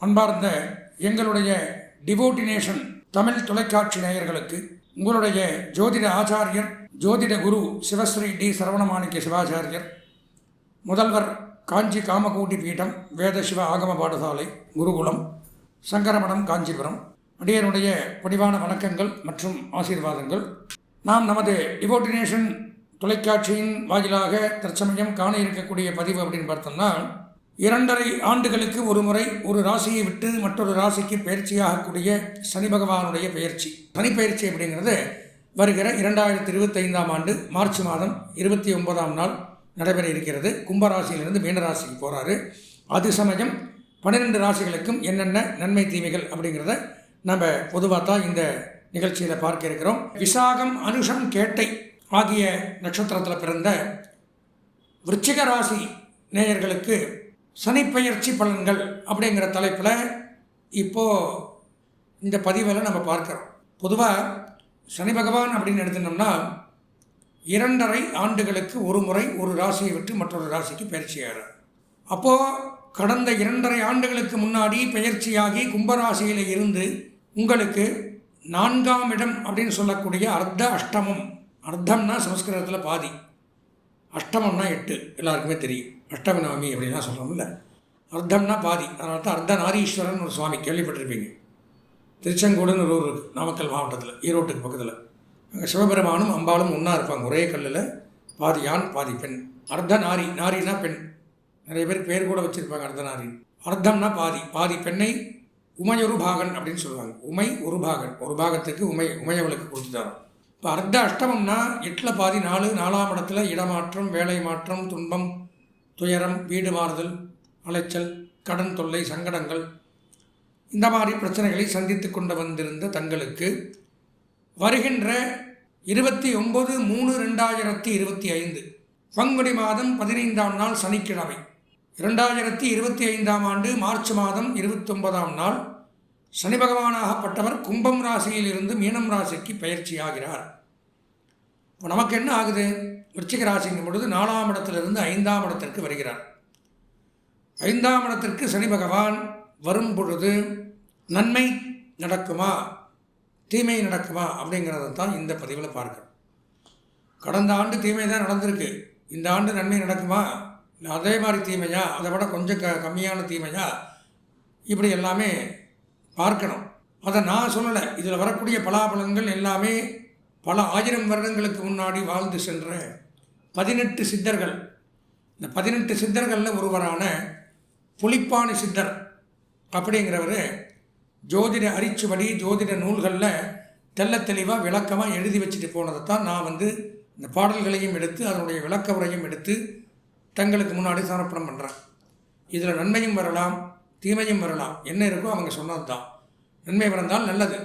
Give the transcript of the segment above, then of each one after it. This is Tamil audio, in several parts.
அன்பார்ந்த எங்களுடைய டிவோட்டினேஷன் தமிழ் தொலைக்காட்சி நேயர்களுக்கு உங்களுடைய ஜோதிட ஆச்சாரியர் ஜோதிட குரு சிவஸ்ரீ டி சரவணமாணிக்க சிவாச்சாரியர் முதல்வர் காஞ்சி காமகோட்டி பீடம் வேத சிவ ஆகம பாடசாலை குருகுலம் சங்கரமடம் காஞ்சிபுரம் அடியனுடைய பணிவான வணக்கங்கள் மற்றும் ஆசீர்வாதங்கள். நாம் நமது டிவோட்டினேஷன் தொலைக்காட்சியின் வாயிலாக தற்சமயம் காண இருக்கக்கூடிய பதிவு அப்படின்னு பார்த்தோம்னா இரண்டரை ஆண்டுகளுக்கு ஒரு முறை ஒரு ராசியை விட்டு மற்றொரு ராசிக்கு பயிற்சியாகக்கூடிய சனி பகவானுடைய பயிற்சி. சனிப்பயிற்சி அப்படிங்கிறது வருகிற இரண்டாயிரத்தி இருபத்தைந்தாம் ஆண்டு மார்ச் மாதம் இருபத்தி ஒன்பதாம் நாள் நடைபெற இருக்கிறது. கும்பராசியிலிருந்து மீனராசிக்கு போகிறாரு அது சமயம் பன்னிரெண்டு ராசிகளுக்கும் என்னென்ன நன்மை தீமைகள் அப்படிங்கிறத நம்ம பொதுவாக தான் இந்த நிகழ்ச்சியில் பார்க்க இருக்கிறோம். விசாகம் அனுஷம் கேட்டை ஆகிய நட்சத்திரத்தில் பிறந்த விருச்சிக ராசி நேயர்களுக்கு சனிப்பெயர்ச்சி பலன்கள் அப்படிங்கிற தலைப்பில் இப்போது இந்த பதிவில் நம்ம பார்க்குறோம். பொதுவாக சனி பகவான் அப்படின்னு எடுத்துனோம்னா இரண்டரை ஆண்டுகளுக்கு ஒரு முறை ஒரு ராசியை விட்டு மற்றொரு ராசிக்கு பயிற்சியாகிறார் அப்போது கடந்த இரண்டரை ஆண்டுகளுக்கு முன்னாடி பெயர்ச்சியாகி கும்பராசியில் இருந்து உங்களுக்கு நான்காம் இடம் அப்படின்னு சொல்லக்கூடிய அர்த்த அஷ்டமம் அர்த்தம்னா சமஸ்கிருதத்தில் பாதி. அஷ்டமம்னா எட்டு எல்லாருக்குமே தெரியும். அஷ்டமி நவமி அப்படின்லாம் சொல்கிறோம்ல அர்த்தம்னா பாதி. அதனால தான் அர்த்த நாரீஸ்வரன் ஒரு சுவாமி கேள்விப்பட்டிருப்பீங்க. திருச்செங்கோடுன்னு ஒரு ஊர் இருக்குது நாமக்கல் மாவட்டத்தில் ஈரோட்டுக்கு பக்கத்தில். அங்கே சிவபெருமானும் அம்பாளும் ஒன்றா இருப்பாங்க ஒரே கல்லில். பாதி ஆண் பாதி பெண். அர்த்த நாரி நாரினா பெண். நிறைய பேர் பேர் கூட வச்சுருப்பாங்க அர்த்த நாரி அர்த்தம்னா பாதி. பாதி பெண்ணை உமையொரு பாகன் அப்படின்னு சொல்லுவாங்க. உமை ஒரு பாகன். ஒரு பாகத்துக்கு உமை உமையவளுக்கு கொடுத்துட்டாரோ இப்போ அர்த்த அஷ்டமம்னா எட்டில் பாதி நாலு நாலாம் இடத்துல இடமாற்றம் வேலை மாற்றம் துன்பம் துயரம் வீடு மாறுதல் அலைச்சல் கடன் தொல்லை சங்கடங்கள். இந்த மாதிரி பிரச்சனைகளை சந்தித்து கொண்டு வந்திருந்த தங்களுக்கு வருகின்ற இருபத்தி ஒம்பது மூணு ரெண்டாயிரத்தி இருபத்தி ஐந்து பங்குடி மாதம் பதினைந்தாம் நாள் சனிக்கிழமை. இரண்டாயிரத்தி இருபத்தி ஐந்தாம் ஆண்டு மார்ச் மாதம் இருபத்தொன்பதாம் நாள் சனி பகவானாகப்பட்டவர் கும்பம் ராசியில் இருந்து மீனம் ராசிக்கு பயிற்சியாகிறார். இப்போ நமக்கு என்ன ஆகுது? விருச்சிக ராசிங்கும் பொழுது நாலாம் இடத்திலிருந்து ஐந்தாம் இடத்திற்கு வருகிறார். ஐந்தாம் இடத்திற்கு சனி பகவான் வரும் பொழுது நன்மை நடக்குமா? தீமை நடக்குமா? அப்படிங்கிறத தான் இந்த பதிவில் பார்க்கணும் கடந்த ஆண்டு தீமை தான் நடந்திருக்கு. இந்த ஆண்டு நன்மை நடக்குமா? இல்லை அதே மாதிரி தீமையா? அதை விட கொஞ்சம் க கம்மியான தீமையா? இப்படி எல்லாமே பார்க்கணும். அதை நான் சொல்லலை. இதில் வரக்கூடிய பலாபலன்கள் எல்லாமே பல ஆயிரம் வருடங்களுக்கு முன்னாடி வாழ்ந்து சென்ற பதினெட்டு சித்தர்கள். இந்த பதினெட்டு சித்தர்களில் ஒருவரான புலிப்பாணி சித்தர் அப்படிங்கிறவர் ஜோதிட அரிச்சுவடி ஜோதிட நூல்களில் தெல்ல தெளிவாக விளக்கமாக எழுதி வச்சுட்டு போனதை தான் நான் வந்து இந்த பாடல்களையும் எடுத்து அதனுடைய விளக்க உரையும் எடுத்து தங்களுக்கு முன்னாடி சமர்ப்பணம் பண்ணுறேன் இதில் நன்மையும் வரலாம். தீமையும் வரலாம். என்ன இருக்கோ அவங்க சொன்னது தான் நன்மை வந்தால் நல்லது.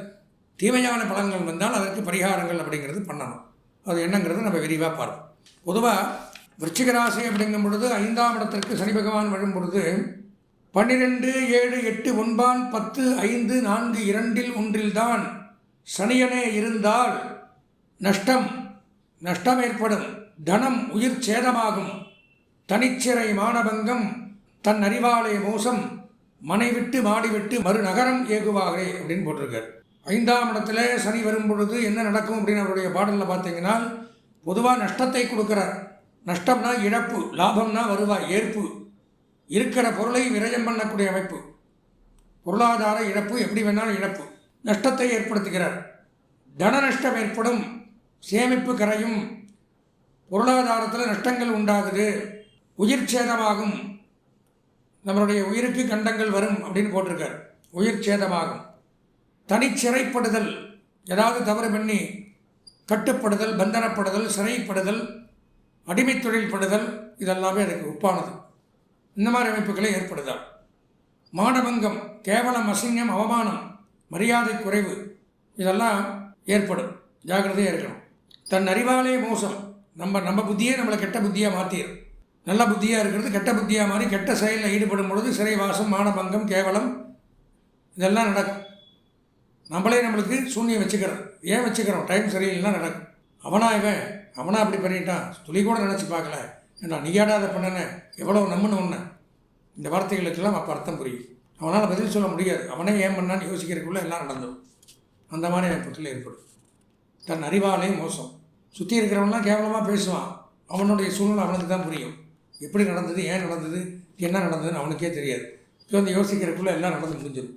தீமையான பலன்கள் வந்தால் அதற்கு பரிகாரங்கள் அப்படிங்கிறது பண்ணணும். அது என்னங்கிறது நம்ம விரிவாக பார்ப்போம். பொதுவாக விருச்சிகராசி அப்படிங்கும் பொழுது ஐந்தாம் இடத்திற்கு சனி பகவான் வரும் பொழுது பன்னிரெண்டு ஏழு எட்டு ஒன்பான் பத்து ஐந்து நான்கு இரண்டில் ஒன்றில்தான் சனியனே இருந்தால் நஷ்டம் நஷ்டம் ஏற்படும். தனம் உயிர் சேதமாகும். தனிச்சிறை மானபங்கம் தன் அறிவாலய மோசம். மனை விட்டு மாடி விட்டு மறுநகரம் ஏகுவாகிறே அப்படின்னு போட்டிருக்கார். ஐந்தாம் இடத்துல சனி வரும் பொழுது என்ன நடக்கும் அப்படின்னு அவருடைய பாடலில் பார்த்தீங்கன்னா பொதுவாக நஷ்டத்தை கொடுக்குறார். நஷ்டம்னா இழப்பு லாபம்னா வருவாய் ஏற்பு. இருக்கிற பொருளை விரயம் பண்ணக்கூடிய அமைப்பு. பொருளாதார இழப்பு எப்படி வேணாலும் இழப்பு. நஷ்டத்தை ஏற்படுத்துகிறார். தன நஷ்டம் ஏற்படும். சேமிப்பு கரையும். பொருளாதாரத்தில் நஷ்டங்கள் உண்டாகுது. உயிர் சேதமாகும் நம்மளுடைய உயிருக்கு கண்டங்கள் வரும் அப்படின்னு போட்டிருக்கார். உயிர் சேதமாகும். தனிச்சிறைப்படுதல் ஏதாவது தவறு பண்ணி கட்டுப்படுதல் பந்தனப்படுதல் சிறைப்படுதல் அடிமை தொழில்படுதல் இதெல்லாமே அதுக்கு ஒப்பானது இந்த மாதிரி அமைப்புகளை ஏற்படுதல் மானபங்கம் கேவலம் அசிங்கம் அவமானம் மரியாதை குறைவு இதெல்லாம் ஏற்படும். ஜாக்கிரதையாக இருக்கணும். தன் அறிவாலே மோசம். நம்ம நம்ம புத்தியே நம்மளை கெட்ட புத்தியாக மாற்றிடும் நல்ல புத்தியாக இருக்கிறது கெட்ட புத்தியாக மாறி கெட்ட செயலில் ஈடுபடும் பொழுது சிறைவாசம் மானபங்கம் கேவலம் இதெல்லாம் நடக்கும். நம்மளே நம்மளுக்கு சூன்யம் வச்சுக்கிறோம். ஏன் வச்சுக்கிறோம்? டைம் சரியில்லைன்னா நடக்கும். அவனா இவன் அவனா அப்படி பண்ணிட்டான். துளி கூட நினச்சி பார்க்கல. ஏன்னா நீயாடா அதை பண்ணன? எவ்வளோ நம்முன்னு ஒன்று இந்த வார்த்தைகளுக்கெல்லாம் அப்போ அர்த்தம் புரியும். அவனால் பதில் சொல்ல முடியாது. அவனே ஏன் பண்ணான்னு யோசிக்கிறதுக்குள்ளே எல்லாம் நடந்துடும் அந்த மாதிரி அமைப்புகள் ஏற்படும். தன் அறிவாலே மோசம். சுற்றி இருக்கிறவன்லாம் கேவலமாக பேசுவான். அவனுடைய சூழ்நிலை அவனுக்கு தான் புரியும். எப்படி நடந்தது ஏன் நடந்தது என்ன நடந்ததுன்னு அவனுக்கே தெரியாது. இப்போ வந்து யோசிக்கிறதுக்குள்ளே எல்லாம் நடந்து முடிஞ்சிடும்.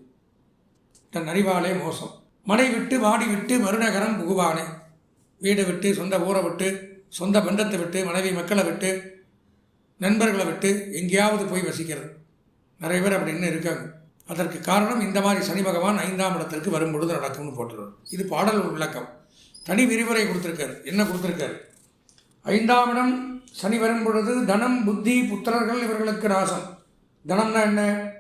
தன் அறிவாலே மோசம். மனை விட்டு வாடி விட்டு மறுநகரம் புகுவானே. வீடை விட்டு சொந்த ஊரை விட்டு சொந்த பந்தத்தை விட்டு மனைவி மக்களை விட்டு நண்பர்களை விட்டு எங்கேயாவது போய் வசிக்கிறது. நிறைய பேர் அப்படின்னு இருக்காங்க. அதற்கு காரணம் இந்த மாதிரி சனி பகவான் ஐந்தாம் இடத்திற்கு வரும்பொழுது நடக்கும்னு போட்டுருவார். இது பாடல் விளக்கம். தனி விரிவுரை கொடுத்துருக்காரு. என்ன கொடுத்துருக்காரு? ஐந்தாம் இடம் சனி வரும் பொழுது தனம் புத்தி புத்திரர்கள் இவர்களுக்கு நாசம். தனம்னா என்ன?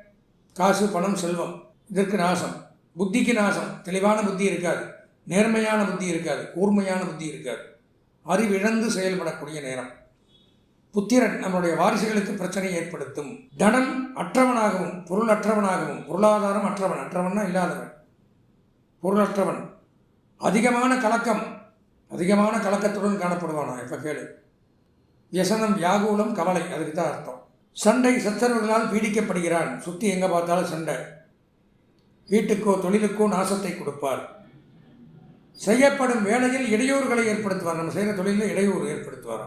காசு பணம் செல்வம். இதற்கு நாசம். புத்திக்கு நாசம். தெளிவான புத்தி இருக்காது. நேர்மையான புத்தி இருக்காது. கூர்மையான புத்தி இருக்காது. அறிவிழந்து செயல்படக்கூடிய நேரம். புத்திரன் நம்முடைய வாரிசுகளுக்கு பிரச்சனை ஏற்படுத்தும். தனம் அற்றவனாகவும் பொருள் அற்றவனாகவும் பொருளாதாரம் அற்றவன். அற்றவன்னா இல்லாதவன். பொருளற்றவன். அதிகமான கலக்கம். அதிகமான கலக்கத்துடன் காணப்படுவானா? இப்போ கேளு. வியசனம் வியாகுலம் கவலை அதுக்கு தான் அர்த்தம். சண்டை சச்சரவுகளால் பீடிக்கப்படுகிறான். சுற்றி எங்கே பார்த்தாலும் சண்டை. வீட்டுக்கோ தொழிலுக்கோ நாசத்தை கொடுப்பார். செய்யப்படும் வேலையில் இடையூறுகளை ஏற்படுத்துவார். நம்ம செய்கிற தொழிலில் இடையூறு ஏற்படுத்துவார்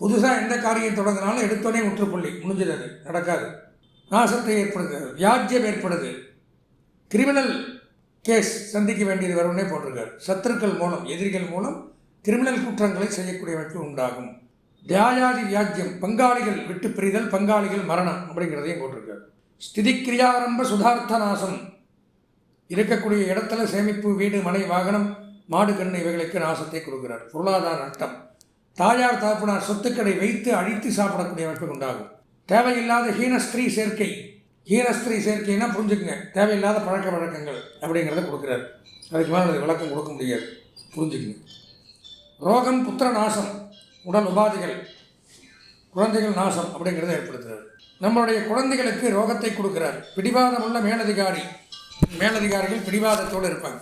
புதுசாக எந்த காரியம் தொடங்கினாலும் எடுத்தோடனே முற்றுப்புள்ளி. முடிஞ்சது நடக்காது. நாசத்தை ஏற்படுத்து வியாஜ்யம் ஏற்படுது. கிரிமினல் கேஸ் சந்திக்க வேண்டியது வரும்னே போட்டிருக்கார். சத்துருக்கள் மூலம் எதிரிகள் மூலம் கிரிமினல் குற்றங்களை செய்யக்கூடிய உண்டாகும். தியாயாதி வியாஜ்யம் பங்காளிகள் விட்டு பிரிதல் பங்காளிகள் மரணம் அப்படிங்கிறதையும் போட்டிருக்காரு. ஸ்திதி கிரியாரம்ப சுதார்த்த நாசம் இருக்கக்கூடிய இடத்துல சேமிப்பு வீடு மனை வாகனம் மாடு கண்ணு இவைகளுக்கு நாசத்தை கொடுக்கிறார். பொருளாதார நட்டம். தாயார் தாப்பினார் சொத்துக்களை வைத்து அழித்து சாப்பிடக்கூடிய அமைப்பு உண்டாகும். தேவையில்லாத ஹீனஸ்திரீ சேர்க்கை. ஹீனஸ்திரீ சேர்க்கைன்னா புரிஞ்சுக்குங்க. தேவையில்லாத பழக்க வழக்கங்கள் அப்படிங்கிறத கொடுக்குறாரு. அதுக்கு மேலே விளக்கம் கொடுக்க முடியாது. புரிஞ்சுக்குங்க. ரோகம் புத்திர நாசம் உடல் உபாதைகள் குழந்தைகள் நாசம் அப்படிங்கிறத ஏற்படுத்துகிறார் நம்மளுடைய குழந்தைகளுக்கு ரோகத்தை கொடுக்கிறார். பிடிவாதமுள்ள மேலதிகாரி மேலதிகாரிகள் பிடிவாதத்தோடு இருப்பாங்க.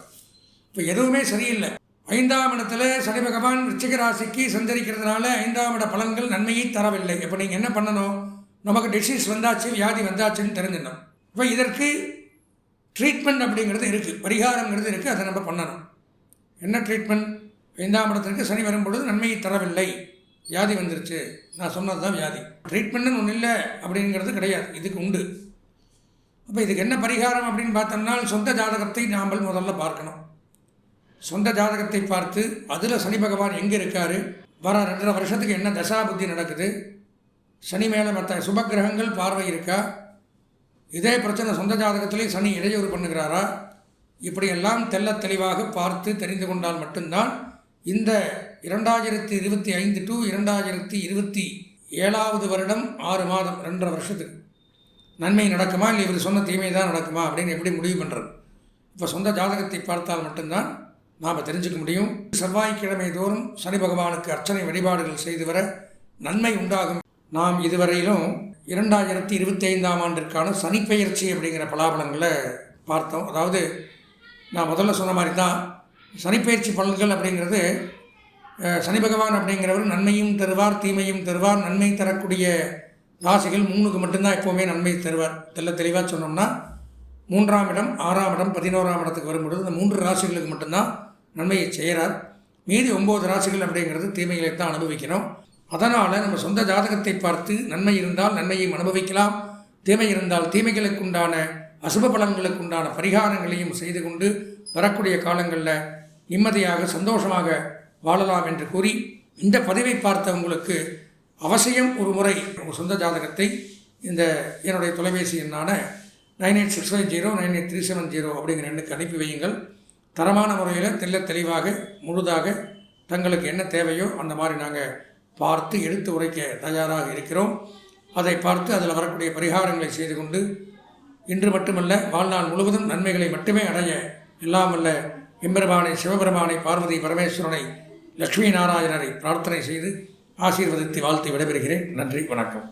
இப்போ எதுவுமே சரியில்லை. ஐந்தாம் இடத்துல சனி பகவான் ரிச்சிக ராசிக்கு சஞ்சரிக்கிறதுனால ஐந்தாம் இட பலன்கள் நன்மையை தரவில்லை. இப்போ நீங்கள் என்ன பண்ணணும்? நமக்கு டிசீஸ் வந்தாச்சு வியாதி வந்தாச்சுன்னு தெரிஞ்சிடணும் இப்போ இதற்கு ட்ரீட்மெண்ட் அப்படிங்கிறது இருக்குது பரிகாரங்கிறது இருக்குது அதை நம்ம பண்ணணும். என்ன ட்ரீட்மெண்ட் ஐந்தாம் இடத்திற்கு சனி வரும்பொழுது நன்மையை தரவில்லை. வியாதி வந்துருச்சு. நான் சொன்னது தான் வியாதி. ட்ரீட்மெண்ட்டுன்னு ஒன்றும் இல்லை அப்படிங்கிறது கிடையாது. இதுக்கு உண்டு. அப்போ இதுக்கு என்ன பரிகாரம் அப்படின்னு பார்த்தோம்னா சொந்த ஜாதகத்தை நாம் முதல்ல பார்க்கணும். சொந்த ஜாதகத்தை பார்த்து அதில் சனி பகவான் எங்கே இருக்கார்? வர ரெண்டரை வருஷத்துக்கு என்ன தசா புத்தி நடக்குது? சனி மேலே மற்ற சுபகிரகங்கள் பார்வை இருக்கா? இதே பிரச்சனை சொந்த ஜாதகத்திலே சனி இடையூறு பண்ணுகிறாரா? இப்படியெல்லாம் தெல்ல தெளிவாக பார்த்து தெரிந்து கொண்டால் மட்டும்தான் இந்த இரண்டாயிரத்தி இருபத்தி ஐந்து டு இரண்டாயிரத்தி இருபத்தி ஏழாவது வருடம் ஆறு மாதம் ரெண்டரை வருஷத்துக்கு. நன்மை நடக்குமா? இல்லை இவர் சொன்ன தீமை தான் நடக்குமா? அப்படின்னு எப்படி முடிவு பண்ணுறது இப்போ சொந்த ஜாதகத்தை பார்த்தால் மட்டும்தான் நாம் தெரிஞ்சுக்க முடியும். செவ்வாய்க்கிழமை தோறும் சனி பகவானுக்கு அர்ச்சனை வழிபாடுகள் செய்து வர நன்மை உண்டாகும். நாம் இதுவரையிலும் இரண்டாயிரத்தி இருபத்தி ஐந்தாம் ஆண்டிற்கான சனிப்பெயர்ச்சி அப்படிங்கிற பலாபலங்களை பார்த்தோம். அதாவது நான் முதல்ல சொன்ன மாதிரி தான் சனிப்பெயர்ச்சி பலன்கள் அப்படிங்கிறது சனி பகவான் அப்படிங்கிறவர் நன்மையும் தருவார் தீமையும் தருவார் நன்மை தரக்கூடிய ராசிகள் மூணுக்கு மட்டும்தான் எப்போவுமே நன்மை தருவார். தெல்ல தெளிவாக சொன்னோம்னா மூன்றாம் இடம் ஆறாம் இடம் பதினோராம் இடத்துக்கு வரும்பொழுது இந்த மூன்று ராசிகளுக்கு மட்டும்தான் நன்மையை செய்கிறார். மீதி ஒம்பது ராசிகள் அப்படிங்கிறது தீமைகளை தான் அனுபவிக்கிறோம் அதனால் நம்ம சொந்த ஜாதகத்தை பார்த்து நன்மை இருந்தால் நன்மையும் அனுபவிக்கலாம். தீமை இருந்தால் தீமைகளுக்கு உண்டான அசுப பலன்களுக்கு உண்டான பரிகாரங்களையும் செய்து கொண்டு வரக்கூடிய காலங்களில் நிம்மதியாக சந்தோஷமாக வாழலாம் என்று கூறி இந்த பதிவை பார்த்த உங்களுக்கு அவசியம் ஒரு முறை உங்கள் சொந்த ஜாதகத்தை இந்த என்னுடைய தொலைபேசி எண்ணான nine eight six five zero nine eight three seven zero அப்படிங்கிற எண்ணுக்கு அனுப்பி வையுங்கள். தரமான முறையில் தெல்ல தெளிவாக முழுதாக தங்களுக்கு என்ன தேவையோ அந்த மாதிரி நாங்கள் பார்த்து எடுத்து உரைக்க தயாராக இருக்கிறோம். அதை பார்த்து அதில் வரக்கூடிய பரிகாரங்களை செய்து கொண்டு இன்று மட்டுமல்ல வாழ்நாள் முழுவதும் நன்மைகளை மட்டுமே அடைய எல்லாம் வல்ல எம்பெருமானை சிவபெருமானை பார்வதி பரமேஸ்வரனை லக்ஷ்மி நாராயணரை பிரார்த்தனை செய்து ஆசீர்வதித்து வாழ்த்து விடைபெறுகிறேன். நன்றி வணக்கம்.